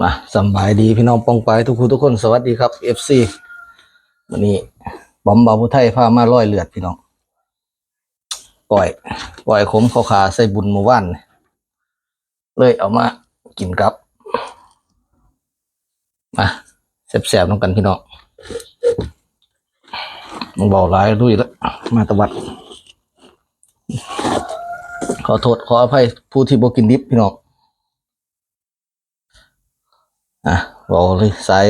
มาสบายดีพี่น้องปองไปทุกคนทุกคนสวัสดีครับ FC วันนี้บอมบาบุไทยพามาร้อยเลือดพี่น้องปล่อยปล่อยขมเขาขาใส่บุญมู่บ้านเลยเอามากินครับมาแสบๆน้องกันพี่น้องมึงเบาร้ายดุยแล้วมาตะวัด ขอโทษขออภัยผู้ที่บกินดิบพี่น้อง อะบอกเลยสาย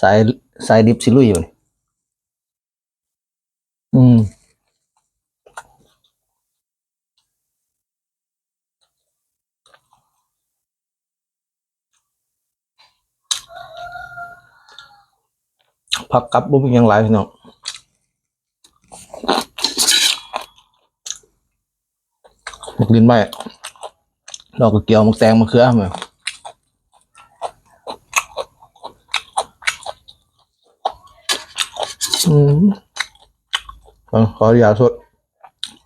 สายสายดิบสิลุยอยู่นี่อืมผักกับบุ้มยังหลายพี่น้องมักดินใบดอกกระเกียวหมกแตงมะเขือมา อืมขออยาสด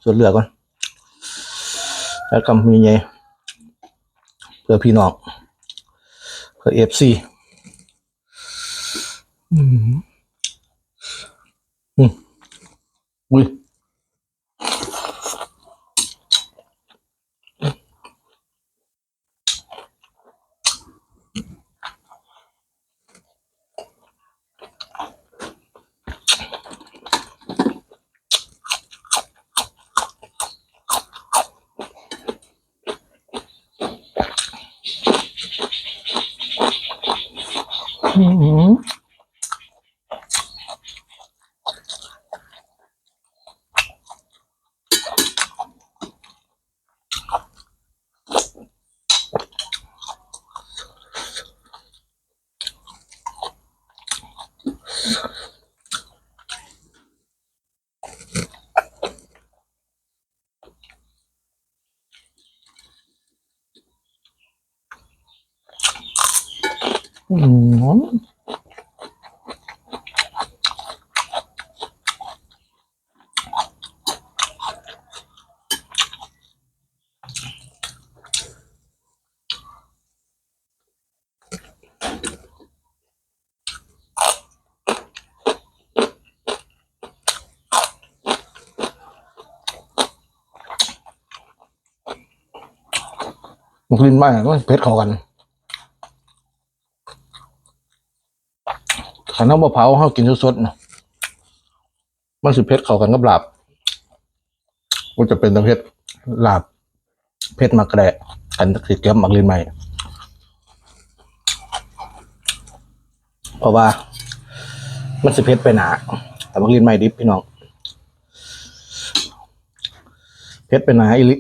สดเลือก่อน แล้วกำมีไงเพื่อพี่น้องเพื่อเอฟซีอืม อืมอุ้ย อื กลิ่นไม้ก็เผ็ดเข้ากัน ขันน้ำมะพร้าวเขากินสดๆนะมันสิเผ็ดเข้ากันกับลาบมันจะเป็นตะเผ็ดลาบเผ็ดมากระแดะกันสิเก็บมักลินใหม่ เพราะว่า มันสิเผ็ดไปหนา แต่มักลินใหม่ดิบพี่น้องเผ็ดไปหนาอีลิ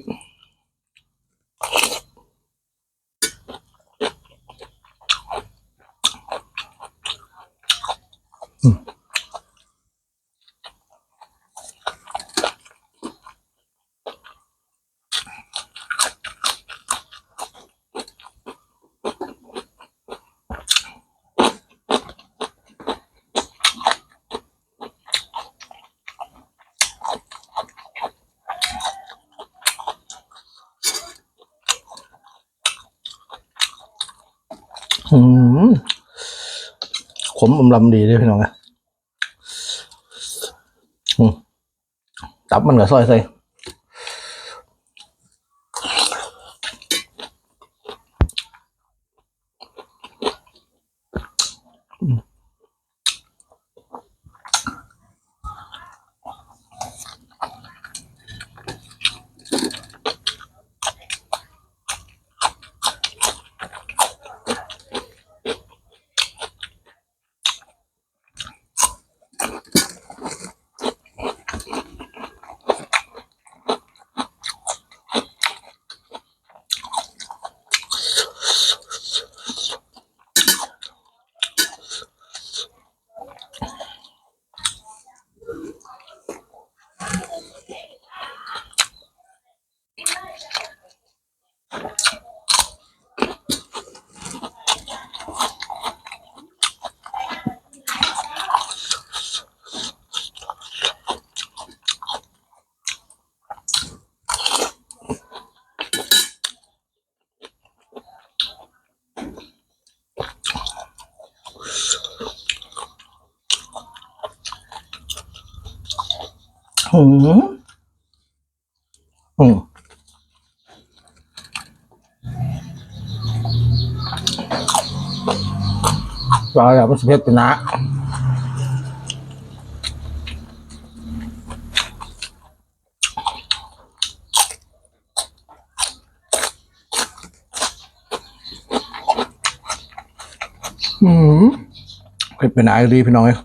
ขมอมลำดีเลยพี่น้องนะอืมตับมันก็ซอยใส่ หืมอืมปลาแบบมันสเพ็ดเป็นะอืมเผ็ดเป็นไอรีพี่น้องเอ้ย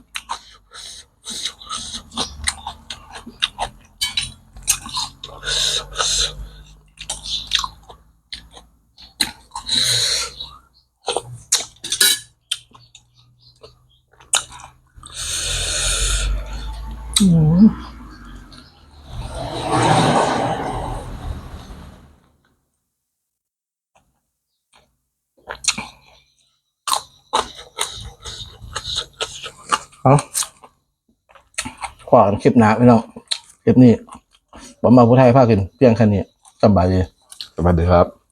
เอาขวานคลิปหนาพี่น้องคลิปนี้ผมมาผู้ไทยพากินเพียงแค่นี้สบายดีสวัสดีครับ